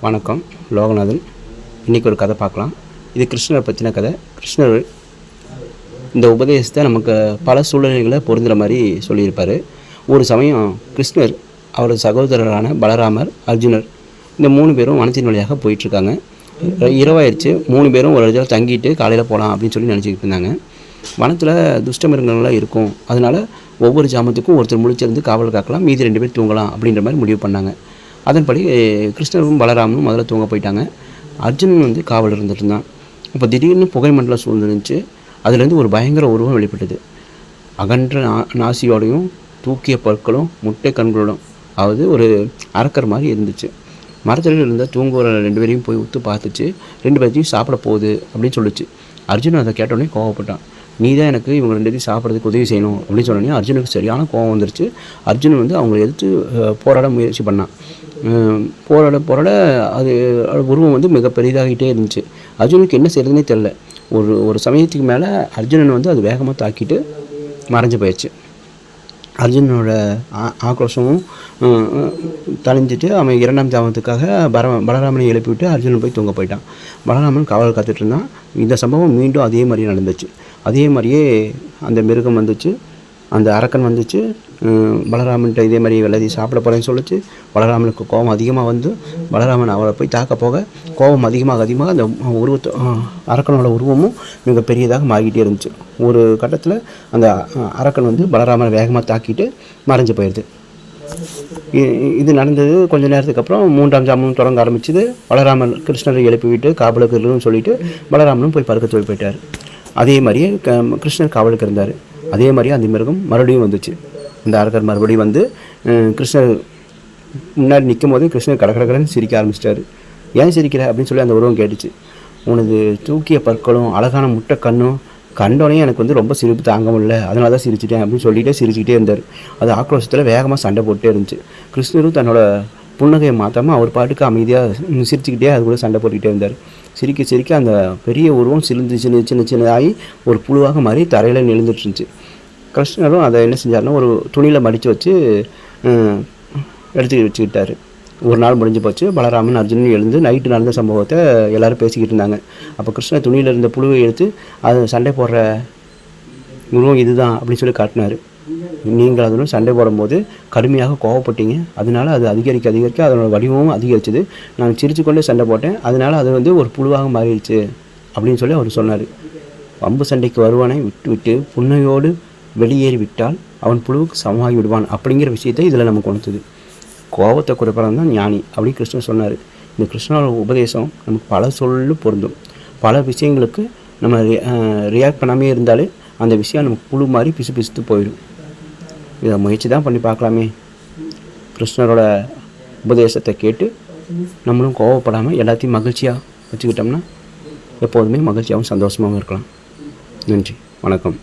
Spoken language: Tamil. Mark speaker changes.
Speaker 1: வணக்கம் லோகநாதன். இன்றைக்கி ஒரு கதை பார்க்கலாம். இது கிருஷ்ணரை பற்றின கதை. கிருஷ்ணர் இந்த உபதேசத்தை நமக்கு பல சூழ்நிலைகளை பொருந்துகிற மாதிரி சொல்லியிருப்பார். ஒரு சமயம் கிருஷ்ணர் அவரது சகோதரரான பலராமர் அர்ஜுனர் இந்த மூணு பேரும் வனத்தின் வழியாக போயிட்டுருக்காங்க. இரவாயிருச்சு. மூணு பேரும் ஒரு இடத்துல தங்கிட்டு காலையில் போகலாம் அப்படின்னு சொல்லி நினச்சிக்கிட்டு இருந்தாங்க. வனத்தில் துஷ்டமிருகங்கள்லாம் இருக்கும். அதனால் ஒவ்வொரு ஜாமத்துக்கும் ஒருத்தர் முழிச்சிருந்து காவல் காக்கலாம். மீதி ரெண்டு பேர் தூங்கலாம் அப்படின்ற மாதிரி முடிவு பண்ணாங்க. அதன்படி கிருஷ்ணரும் பலராமனும் முதல்ல தூங்க போயிட்டாங்க. அர்ஜுனன் வந்து காவல் இருந்துட்டு இருந்தான் அப்போ திடீர்னு புகை மண்டலம் சூழ்ந்துருந்துச்சு அதுலேருந்து ஒரு பயங்கர உருவம் வெளிப்பட்டது. அகன்ற நா நாசியோடையும் தூக்கிய பற்களும் முட்டை கண்களோடும் அதாவது ஒரு அரக்கர் மாதிரி இருந்துச்சு. மரத்தில் இருந்த தூங்குற ரெண்டு பேரையும் போய் உத்து பார்த்துச்சு. ரெண்டு பேர்த்தையும் சாப்பிட போகுது அப்படின்னு சொல்லிச்சு. அர்ஜுன் அதை கேட்டோடனே கோவப்பட்டான். நீ தான் எனக்கு இவங்க ரெண்டு பேரும் சாப்பிட்றதுக்கு உதவி செய்யணும் அப்படின்னு சொன்னோடனே அர்ஜுனுக்கு சரியான கோவம் வந்துருச்சு. அர்ஜுன் வந்து அவங்களை எதிர்த்து போராட முயற்சி பண்ணான். போராட போராட அது உருவம் வந்து மிக பெரிதாகிட்டே இருந்துச்சு. அர்ஜுனுக்கு என்ன செய்யறதுனே தெரில ஒரு ஒரு சமயத்துக்கு மேலே அர்ஜுனன் வந்து அது வேகமாக தாக்கிட்டு மறைஞ்சு போயிடுச்சு. அர்ஜுனனோட ஆ- ஆக்ரோஷமும் தலைஞ்சிட்டு தணிஞ்சிட்டு அவன் இரண்டாம் ஜாமத்துக்காக பர பலராமனை எழுப்பிவிட்டு அர்ஜுனன் போய் தூங்க போயிட்டான். பலராமன் காவல் காத்துட்டு இருந்தான். இந்த சம்பவம் மீண்டும் அதே மாதிரியே நடந்துச்சு. அதே மாதிரியே அந்த மிருகம் வந்துச்சு அந்த அரக்கன் வந்துச்சு பலராமன்கிட்ட இதே மாதிரி வெள்ளதி சாப்பிட போகிறேன்னு சொல்லிச்சு. பலராமனுக்கு கோபம் அதிகமாக வந்து பலராமன் அவரை போய் தாக்க போக கோபம் அதிகமாக அதிகமாக அந்த உருவத்தை அரக்கனோட உருவமும் மிக பெரியதாக மாறிக்கிட்டே இருந்துச்சு. ஒரு கட்டத்தில் அந்த அரக்கன் வந்து பலராமனை வேகமாக தாக்கிட்டு மறைஞ்சு போயிடுது இது நடந்தது கொஞ்ச நேரத்துக்கு அப்புறம் மூன்றாம் ஜாமம் தொடங்க ஆரம்பிச்சது. பலராமன் கிருஷ்ணரை எழுப்பி விட்டு காபலுக்கு சொல்லிட்டு பலராமனும் போய் பறக்க சொல்லி போயிட்டார். அதே மாதிரியே க- கிருஷ்ணர் காவலுக்கு இருந்தார். அதே மாதிரியே அந்த மிருகம் மறுபடியும் வந்துச்சு. அந்த அரக்கர் மறுபடியும் வந்து கிருஷ்ணர் முன்னாடி நிற்கும் போதே கிருஷ்ணர் கடற்கடன்னு சிரிக்க ஆரம்பிச்சிட்டாரு. ஏன் சிரிக்கிற? அப்படின்னு சொல்லி அந்த உருவம் கேட்டுச்சு. உனது தூக்கிய பற்களும் அழகான முட்டை கண்ணும் கண்டோனே எனக்கு வந்து ரொம்ப சிரிப்பு தாங்க முடியல அதனால தான் சிரிச்சிட்டேன் அப்படின்னு சொல்லிட்டே சிரிச்சுக்கிட்டே இருந்தார். அது ஆக்ரோஷத்தில் வேகமாக சண்டை போட்டே இருந்துச்சு. கிருஷ்ணரும் தன்னோட புன்னகையை மாற்றாமல் அவர் பாட்டுக்கு அமைதியாக சிரிச்சுக்கிட்டே அது கூட சண்டை போட்டுக்கிட்டே இருந்தார். சிரிக்க சிரிக்க அந்த பெரிய உருவம் சிலிந்து சின்ன சின்ன சின்னதாகி ஒரு புழுவாக மாறி தரையில் நெழுந்துட்டு இருந்துச்சு கிருஷ்ணரும் அதை என்ன செஞ்சாருன்னா ஒரு துணியில் மடித்து வச்சு எடுத்து வச்சுக்கிட்டாரு. ஒரு நாள் முடிஞ்சு போச்சு. பலராமன் அர்ஜுனன் எழுந்து நைட்டு நடந்த சம்பவத்தை எல்லோரும் பேசிக்கிட்டு இருந்தாங்க. அப்போ கிருஷ்ண துணியில் இருந்த புழுவை எடுத்து அது சண்டை போடுற உருவம் இதுதான் அப்படின்னு சொல்லி காட்டினார். நீங்கள் அதனுடன் சண்டை போடும்போது கடுமையாக கோவப்பட்டீங்க. அதனால் அது அதிகரிக்க அதிகரிக்க அதனோட வடிவமும் அதிகரிச்சது. நான் சிரிச்சுக்கொண்டே சண்டை போட்டேன். அதனால அது வந்து ஒரு புழுவாக மாறிடுச்சு அப்படின்னு சொல்லி அவர் சொன்னார். வம்பு சண்டைக்கு வருவானை விட்டு விட்டு புன்னையோடு வெளியேறி விட்டால் அவன் புழுவுக்கு சமமாகி விடுவான் அப்படிங்கிற விஷயத்தை இதில் நமக்கு உணர்த்துது. கோபத்தை குறைப்பதான் தான் ஞானி அப்படின்னு கிருஷ்ணன் சொன்னார். இந்த கிருஷ்ணனோட உபதேசம் நமக்கு பல சொல்லு பொருந்தும். பல விஷயங்களுக்கு நம்ம ரியாக்ட் பண்ணாமே இருந்தாலே அந்த விஷயம் நமக்கு புழு மாதிரி பிசு பிசுத்து போயிடும். இதை முயற்சி தான் பண்ணி பார்க்கலாமே. கிருஷ்ணரோட உபதேசத்தை கேட்டு நம்மளும் கோவப்படாமல் எல்லாத்தையும் மகிழ்ச்சியாக வச்சுக்கிட்டோம்னா எப்போதுமே மகிழ்ச்சியாகவும் சந்தோஷமாகவும் இருக்கலாம். நன்றி. வணக்கம்.